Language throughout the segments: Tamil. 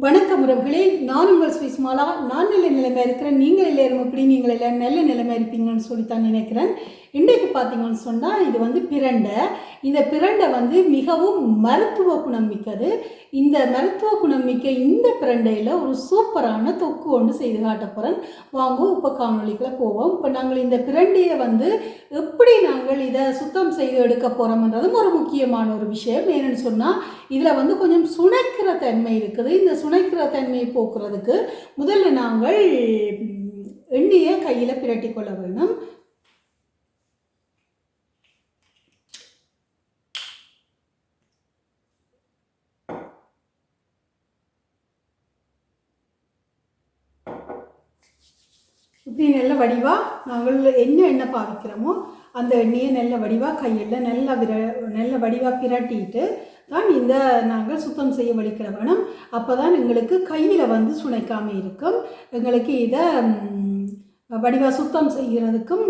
வணக்கம் உறவுகளே. நான் உங்கள் சுவிஸ்மாலா. நான் நல்ல நிலைமை இருக்கிறேன். நீங்கள் இல்லை எப்படி? நீங்கள் இல்லை நல்ல நிலைமை இருப்பீங்கன்னு சொல்லி தான் நினைக்கிறேன். இன்றைக்கு பார்த்தீங்கன்னு சொன்னால் இது வந்து பிரண்டை. இந்த பிரண்டை வந்து மிகவும் மருத்துவ குணம் மிக்கது. இந்த மருத்துவ குணம் மிக்க இந்த பிரண்டையில் ஒரு சூப்பரான தொக்கு ஒன்று செய்து காட்ட போகிறேன் வாங்க இப்போ காணொலிக்குள்ள போவோம். இப்போ நாங்கள் இந்த பிரண்டையை வந்து எப்படி நாங்கள் இதை சுத்தம் செய்து எடுக்க போகிறோம்ன்றதும் ஒரு முக்கியமான ஒரு விஷயம். ஏன்னு சொன்னால் இதில் வந்து கொஞ்சம் சுனைக்கிற தன்மை இருக்குது. இந்த சுனைக்கிற தன்மையை போக்குறதுக்கு முதல்ல நாங்கள் எண்ணெயை கையில் பிரட்டி கொள்ள வேணும் இப்படி நல்ல வடிவாக நாங்கள் என்ன எண்ணெய் பாவிக்கிறோமோ அந்த எண்ணெயை நல்ல வடிவாக கையில் நல்ல விர நல்ல வடிவாக பிரட்டிட்டு தான் இந்த நாங்கள் சுத்தம் செய்ய வலிக்கிற வேணும் அப்போ தான் எங்களுக்கு கையில் வந்து சுனைக்காமல் இருக்கும். எங்களுக்கு இதை வடிவாக சுத்தம் செய்கிறதுக்கும்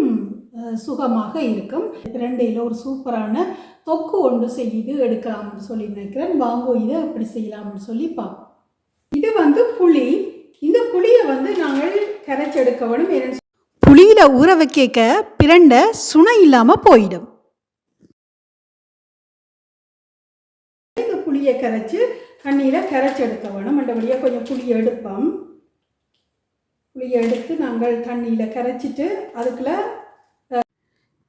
சுகமாக இருக்கும். ரெண்டையில் ஒரு சூப்பரான தொக்கு ஒன்று செய்து எடுக்கலாம்னு சொல்லி நினைக்கிறேன் வாங்கோ இதை எப்படி செய்யலாம்னு சொல்லி பார்ப்போம். இது வந்து புளி. இந்த புளியை வந்து நாங்கள் கரைச்செடுக்க வேணும் ஏன்னு புளியில் ஊற வைக்க பிரண்டை சுனை இல்லாமல் போயிடும். இந்த புளியை கரைச்சி தண்ணியில் கரைச்செடுக்க வேணும் மற்றபடியாக கொஞ்சம் புளியை எடுப்போம். புளியை எடுத்து நாங்கள் தண்ணியில் கரைச்சிட்டு அதுக்குள்ள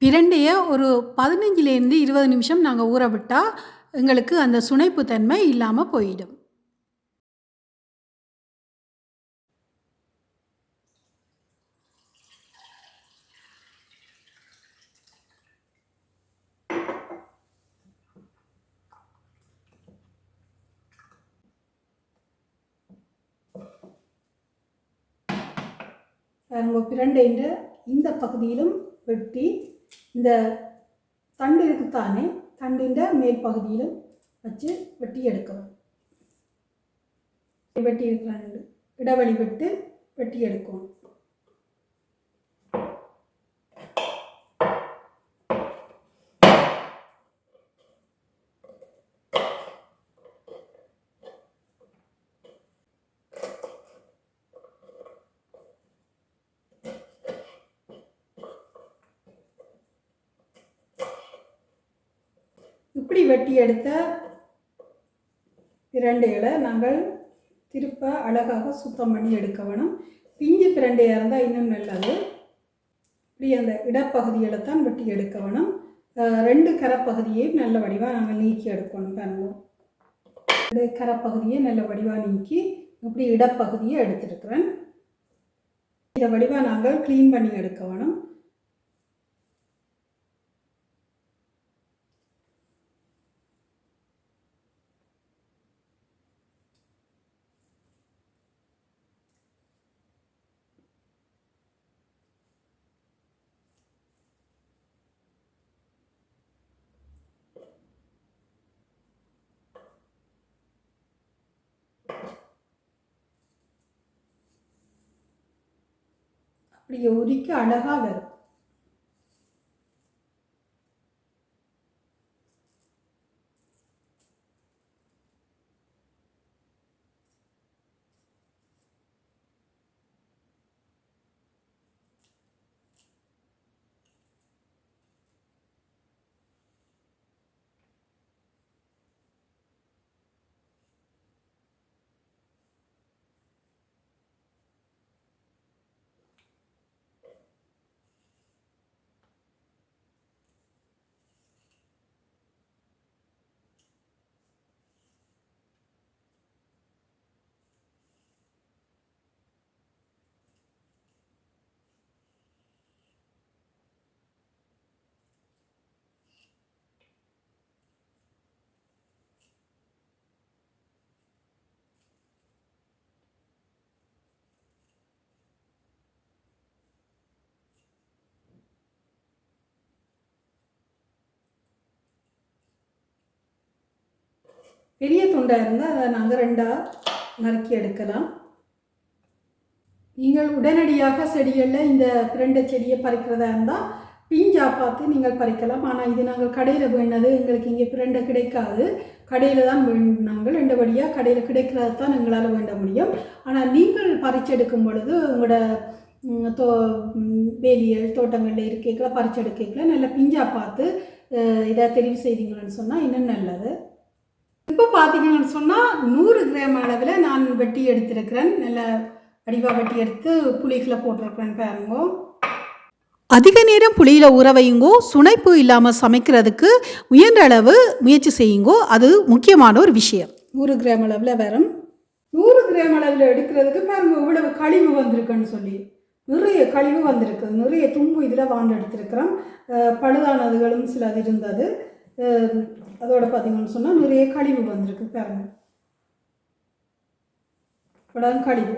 பிரண்டையை ஒரு பதினஞ்சுலேருந்து இருபது நிமிஷம் நாங்கள் ஊற விட்டால் எங்களுக்கு அந்த சுனைப்பு தன்மை இல்லாமல் போயிடும். நம்ம பிரண்டைன்ற இந்த பகுதியிலும் வெட்டி இந்த தண்டு இருக்குத்தானே தண்டின்ற மேல் பகுதியிலும் வச்சு வெட்டி எடுக்கணும் வெட்டி இருக்கிறாங்க இடைவெளி விட்டு வெட்டி எடுக்கணும் இப்படி வெட்டி எடுத்த பிரண்டைகளை நாங்கள் திருப்ப அழகாக சுத்தம் பண்ணி எடுக்க வேணும். பிஞ்சு பிரண்டையாக இருந்தால் இன்னும் நல்லது. இப்படி அந்த இடப்பகுதிகளை தான் வெட்டி எடுக்க வேணும். ரெண்டு கரைப்பகுதியையும் நல்ல வடிவாக நாங்கள் நீக்கி எடுக்கணும் பாருங்க. ரெண்டு கரைப்பகுதியை நல்ல வடிவாக நீக்கி இப்படி இடப்பகுதியை எடுத்துருக்குறேன் இதை வடிவாக நாங்கள் க்ளீன் பண்ணி எடுக்க வேணும். அப்படியே உரிக்க அழகாக வரும். பெரிய துண்டாக இருந்தால் அதை நாங்கள் ரெண்டாக நறுக்கி எடுக்கலாம். நீங்கள் உடனடியாக செடிகளில் இந்த பிரண்டை செடியை பறிக்கிறதா இருந்தால் பீஞ்சா பார்த்து நீங்கள் பறிக்கலாம். ஆனால் இது நாங்கள் கடையில் வேணது எங்களுக்கு இங்கே பிரண்டை கிடைக்காது. கடையில் தான் வேண்டாங்கள் ரெண்டுபடியாக கடையில் கிடைக்கிறது தான் எங்களால் வேண்ட முடியும். ஆனால் நீங்கள் பறிச்செடுக்கும் பொழுது உங்களோட தோ வேலியல் தோட்டங்களில் இருக்கைகளை பறிச்செடுக்கைகளை நல்ல பிஞ்சா பார்த்து இதை தெரிவு செய்தீங்கன்னு சொன்னால் இன்னும் நல்லது. இப்போ பார்த்தீங்கன்னு சொன்னால் நூறு கிராம் அளவில் நான் வெட்டி எடுத்திருக்கிறேன். நல்ல வடிவாக வெட்டி எடுத்து புளிகளை போட்டிருக்கிறேன் பாருங்க. அதிக நேரம் புளியில் ஊற வையுங்கோ. சுனைப்பு இல்லாமல் சமைக்கிறதுக்கு முயன்ற அளவு முயற்சி செய்யுங்கோ. அது முக்கியமான ஒரு விஷயம். நூறு கிராம் அளவில் வரும் நூறு கிராம் அளவில் எடுக்கிறதுக்கு பாருங்க இவ்வளவு கழிவு வந்திருக்குன்னு சொல்லி. நிறைய கழிவு வந்திருக்கு. நிறைய தும்பு இதில் வாண்டு எடுத்திருக்கிறோம் பழுதானதுகளும் சிலது இருந்தது. அதோட பார்த்தீங்கன்னு சொன்னால் நிறைய கழிவு வந்திருக்கு பாருங்க. கழிவு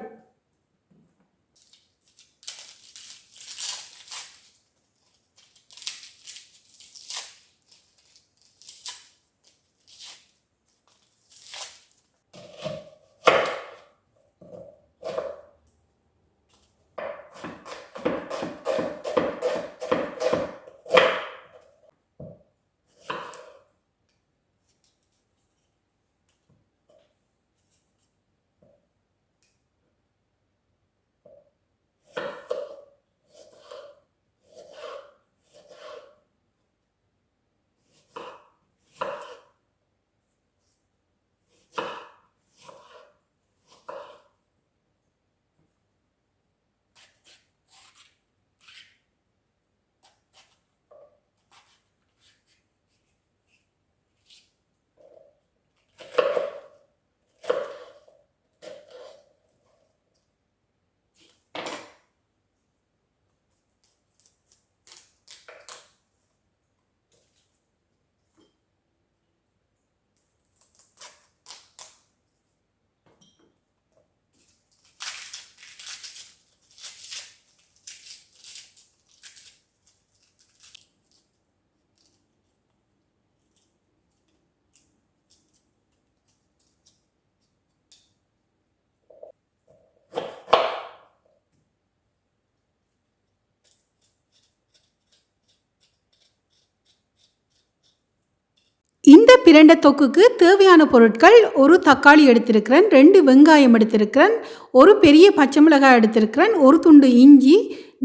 இந்த பிரண்ட தொக்குக்கு தேவையான பொருட்கள் ஒரு தக்காளி எடுத்திருக்கிறேன் ரெண்டு வெங்காயம் எடுத்திருக்கிறேன் ஒரு பெரிய பச்சை மிளகாய் எடுத்திருக்கிறேன் ஒரு துண்டு இஞ்சி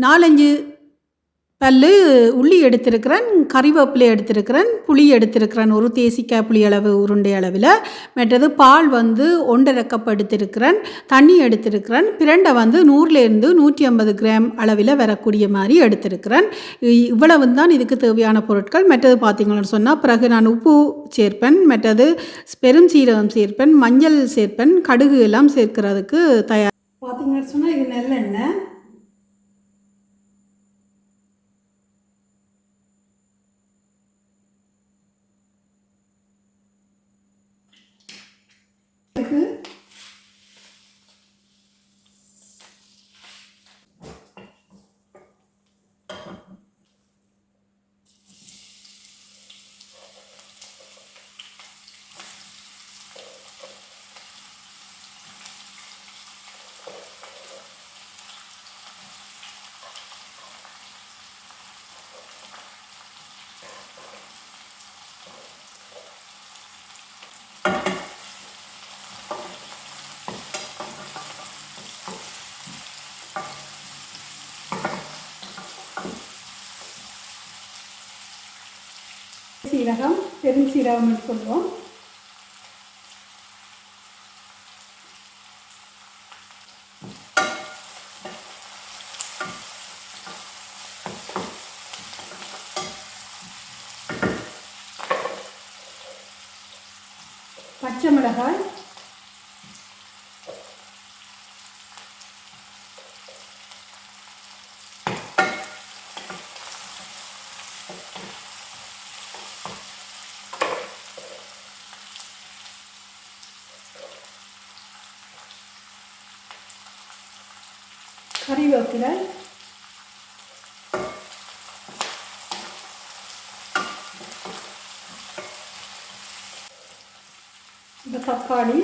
நாலஞ்சு பல் உள்ளி எடுத்திருக்கிறேன் கறிவேப்பிலை எடுத்திருக்கிறேன் புளி எடுத்திருக்கிறேன். ஒரு தேசிக்காய் புளி அளவு உருண்டை அளவில். மற்றது பால் வந்து ஒன்றரை கப் எடுத்திருக்கிறேன் தண்ணி எடுத்திருக்கிறேன். பிரண்டை வந்து நூறுலேருந்து நூற்றி ஐம்பது கிராம் அளவில் வரக்கூடிய மாதிரி எடுத்திருக்கிறேன். இவ்வளவு தான் இதுக்கு தேவையான பொருட்கள். மற்றது பார்த்திங்கன்னு சொன்னால் பிறகு நான் உப்பு சேர்ப்பேன். மற்றது பெரும் சீரகம் சேர்ப்பேன் மஞ்சள் சேர்ப்பேன் கடுகு எல்லாம் சேர்க்கிறதுக்கு தயார். பார்த்தீங்கன்னு சொன்னால் இது நல்லெண்ணெய். இதுக்கு சீரகம் பெருஞ்சீரகம்னு சொல்லுவோம் பச்சை மிளகாய் கறிவேப்பிலை இந்த தக்காளி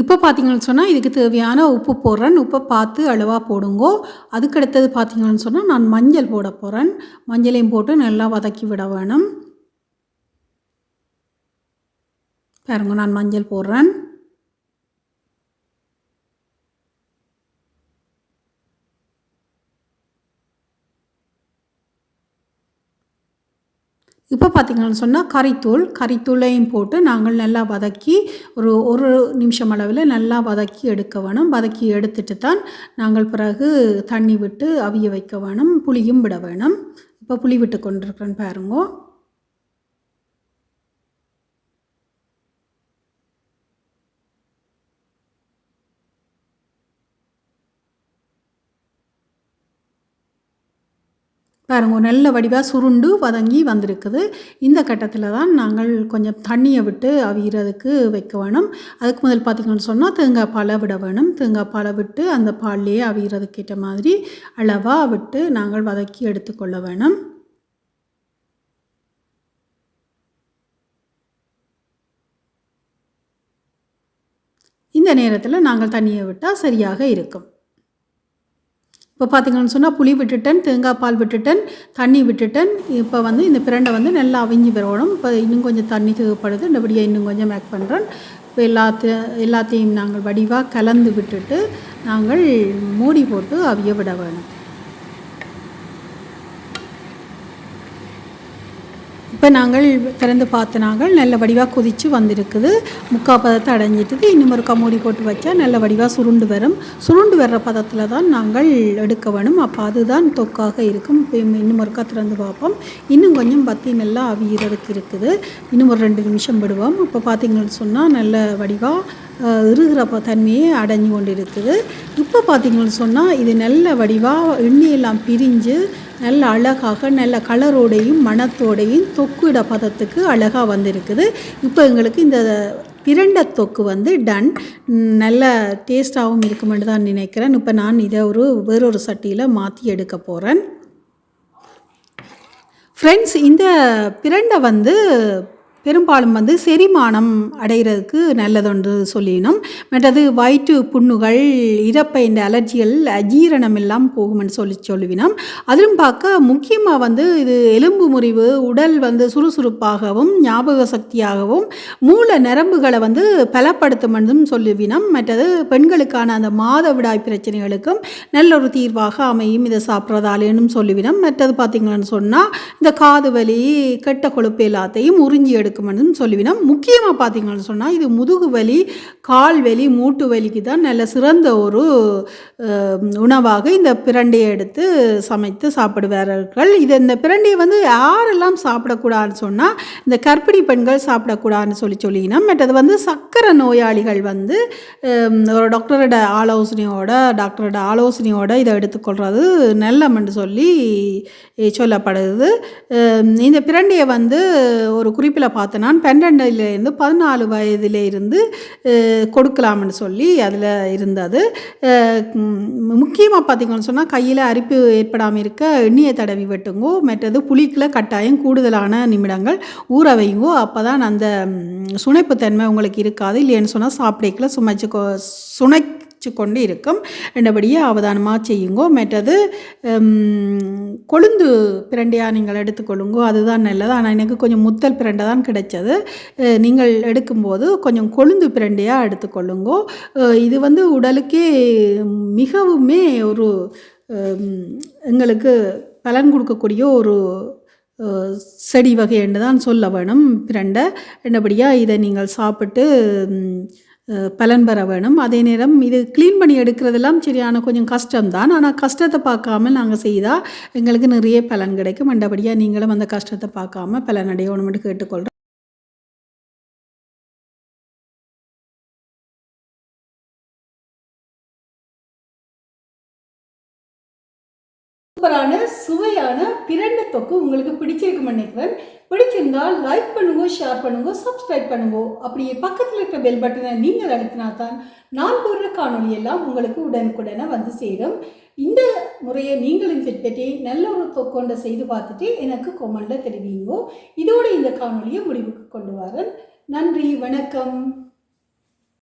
இப்போ பார்த்தீங்கன்னு சொன்னால் இதுக்கு தேவையான உப்பு போடுறேன். உப்பை பார்த்து அளவாக போடுங்கோ. அதுக்கடுத்தது பார்த்தீங்கன்னு சொன்னால் நான் மஞ்சள் போட போகிறேன் மஞ்சளையும் போட்டு நல்லா வதக்கி விட வேணும். பாருங்க நான் மஞ்சள் போடுறேன். இப்போ பார்த்தீங்கன்னு சொன்னால் கறித்தூள் கறித்தூளையும் போட்டு நாங்கள் நல்லா வதக்கி ஒரு ஒரு நிமிஷம் அளவில் நல்லா வதக்கி எடுக்க வேணும். வதக்கி எடுத்துட்டு தான் நாங்கள் பிறகு தண்ணி விட்டு அவிய வைக்க வேணும். புளியும் விட வேணும். இப்போ புளி விட்டு கொண்டிருக்கிறேன் பாருங்கோ. பாருங்க நல்ல வடிவாக சுருண்டு வதங்கி வந்திருக்குது. இந்த கட்டத்தில் தான் நாங்கள் கொஞ்சம் தண்ணியை விட்டு அவிகிறதுக்கு வைக்க வேணும். அதுக்கு முதல் பார்த்திங்கன்னு சொன்னால் தேங்காய் பாலை விட வேணும். தேங்காய் பாலை விட்டு அந்த பால்லையே அவிகிறதுக்கு ஏற்ற மாதிரி அளவாக விட்டு நாங்கள் வதக்கி எடுத்துக்கொள்ள வேணும். இந்த நேரத்தில் நாங்கள் தண்ணியை விட்டால் சரியாக இருக்கும். இப்போ பார்த்தீங்கன்னு சொன்னால் புளி விட்டுட்டேன் தேங்காய் பால் விட்டுட்டேன் தண்ணி விட்டுட்டேன். இப்போ வந்து இந்த பிரண்டை வந்து நல்லா அவிஞ்சு வரணும். இப்போ இன்னும் கொஞ்சம் தண்ணி தேவைப்படுது. இந்தபடியாக இன்னும் கொஞ்சம் மேக் பண்ணுறேன் இப்போ எல்லாத்தையும் எல்லாத்தையும் நாங்கள் வடிவாக கலந்து விட்டுட்டு நாங்கள் மூடி போட்டு அவிய விட வேணும். இப்போ நாங்கள் திறந்து பார்த்து நாங்கள் நல்ல வடிவாக கொதித்து வந்திருக்குது. முக்கால் பதத்தை அடைஞ்சிட்டுது. இன்னும் ஒரு கமூடி போட்டு வச்சா நல்ல வடிவாக சுருண்டு வரும். சுருண்டு வர்ற பதத்தில் தான் நாங்கள் எடுக்க வேணும். அப்போ அதுதான் தொக்காக இருக்கும். இன்னும் ஒருக்கா திறந்து பார்ப்போம். இன்னும் கொஞ்சம் பத்தி நல்லா அவியறதுக்கு இருக்குது. இன்னும் ஒரு ரெண்டு நிமிஷம் விடுவோம். இப்போ பார்த்தீங்கன்னு சொன்னால் நல்ல வடிவாக இருகிற தன்மையை அடைஞ்சு கொண்டு இருக்குது இப்போ பார்த்தீங்கன்னு சொன்னால் இது நல்ல வடிவாக எண்ணெயெல்லாம் பிரிஞ்சு நல்ல அழகாக நல்ல கலரோடையும் மணத்தோடையும் தொக்குட பதத்துக்கு அழகாக வந்திருக்குது. இப்போ எங்களுக்கு இந்த பிரண்டை தொக்கு வந்து டன் நல்ல டேஸ்ட்டாகவும் இருக்குமென்று தான் நினைக்கிறேன். இப்போ நான் இதை ஒரு வேறொரு சட்டியில் மாற்றி எடுக்க போகிறேன் ஃப்ரெண்ட்ஸ் இந்த பிரண்டை வந்து பெரும்பாலும் வந்து செரிமானம் அடைகிறதுக்கு நல்லதென்று சொல்லினோம் மற்றது வயிற்று புண்ணுகள் இறப்பை இந்த அலர்ஜிகள் அஜீரணம் எல்லாம் போகும்னு சொல்லி சொல்லுவினோம் அதிலும் பார்க்க முக்கியமாக வந்து இது எலும்பு முறிவு உடல் வந்து சுறுசுறுப்பாகவும் ஞாபக சக்தியாகவும் மூல நரம்புகளை வந்து பலப்படுத்தும் என்றும் சொல்லுவினோம் மற்றது பெண்களுக்கான அந்த மாதவிடாய் பிரச்சனைகளுக்கும் நல்ல ஒரு தீர்வாக அமையும் இதை சாப்பிட்றதாலேன்னு சொல்லுவினோம் மற்றது பார்த்திங்கன்னு சொன்னால் இந்த காது வலி கெட்ட கொழுப்பு எல்லாத்தையும் உறிஞ்சி எடுக்கும். இருக்குமென்னு சொல்லுவினா முக்கியமாக பார்த்தீங்கன்னு சொன்னால் இது முதுகு வலி கால் வலி மூட்டு வலிக்கு தான் நல்ல சிறந்த ஒரு உணவாக இந்த பிரண்டையை எடுத்து சமைத்து சாப்பிடுவார்கள். இது இந்த பிரண்டையை வந்து யாரெல்லாம் சாப்பிடக்கூடாதுன்னு சொன்னால் இந்த கர்ப்பிணி பெண்கள் சாப்பிடக்கூடாதுன்னு சொல்லி சொல்லினோம் மற்றது வந்து சக்கரை நோயாளிகள் வந்து ஒரு டாக்டரோட ஆலோசனையோட டாக்டரோட ஆலோசனையோட இதை எடுத்துக்கொள்வது நல்லம்னு சொல்லி சொல்லப்படுது. இந்த பிரண்டையை வந்து ஒரு குறிப்பில் பார்த்து பார்த்து நான் பன்னெண்டுலேருந்து பதினாலு வயதிலே இருந்து கொடுக்கலாம்னு சொல்லி அதில் இருந்தது. முக்கியமாக பார்த்திங்கன்னு சொன்னால் கையில் அரிப்பு ஏற்படாமல் இருக்க எண்ணெயை தடவி வெட்டுங்கோ மற்றது புளிக்கில் கட்டாயம் கூடுதலான நிமிடங்கள் ஊற வைங்கோ அப்போ தான் அந்த சுனைப்புத்தன்மை உங்களுக்கு இருக்காது. இல்லைன்னு சொன்னால் சாப்பிடைக்கில் சுமைச்சு சுனை கொண்டு இருக்கும் ரெண்டபடியே அவதானமாக செய்யுங்கோ. மற்றது கொழுந்து பிரண்டையாக நீங்கள் எடுத்துக்கொள்ளுங்கோ அதுதான் நல்லது. ஆனால் எனக்கு கொஞ்சம் முத்தல் பிரண்டை தான் கிடைச்சது. நீங்கள் எடுக்கும்போது கொஞ்சம் கொழுந்து பிரண்டையாக எடுத்துக்கொள்ளுங்கோ இது வந்து உடலுக்கே மிகவுமே ஒரு எங்களுக்கு பலன் கொடுக்கக்கூடிய ஒரு செடி வகை என்று தான் சொல்ல வேணும். பிரண்டை. என்னபடியாக இதை நீங்கள் சாப்பிட்டு பலன் பெற வேணும். அதே நேரம் இது க்ளீன் பண்ணி எடுக்கிறதெல்லாம் சரியான கொஞ்சம் கஷ்டம்தான். ஆனால் கஷ்டத்தை பார்க்காம நாங்கள் செய்தால் எங்களுக்கு நிறைய பலன் கிடைக்கும். மண்டபடியாக நீங்களும் அந்த கஷ்டத்தை பார்க்காம பலன் அடையணும்னு கேட்டுக்கொள்கிறோம் சூப்பரான சுவையான பிரண்ட தொக்கு உங்களுக்கு பிடிச்சிருக்கும் நினைக்கிறேன் பிடிச்சிருந்தால் லைக் பண்ணுங்க ஷேர் பண்ணுங்க சப்ஸ்கிரைப் பண்ணுங்க. அப்படியே பக்கத்தில் இருக்கிற பெல் பட்டனை நீங்கள் அழுத்தினா தான் நான் போடுற காணொலி எல்லாம் உங்களுக்கு உடனுக்குடனே வந்து சேரும். இந்த முறையை நீங்களும் பின்பற்றி நல்ல ஒரு தொக்கொண்டை செய்து பார்த்துட்டு எனக்கு கொமெண்டில் தெரிவிங்கோ. இதோடு இந்த காணொலியை முடிவுக்கு கொண்டு வரேன். நன்றி வணக்கம்.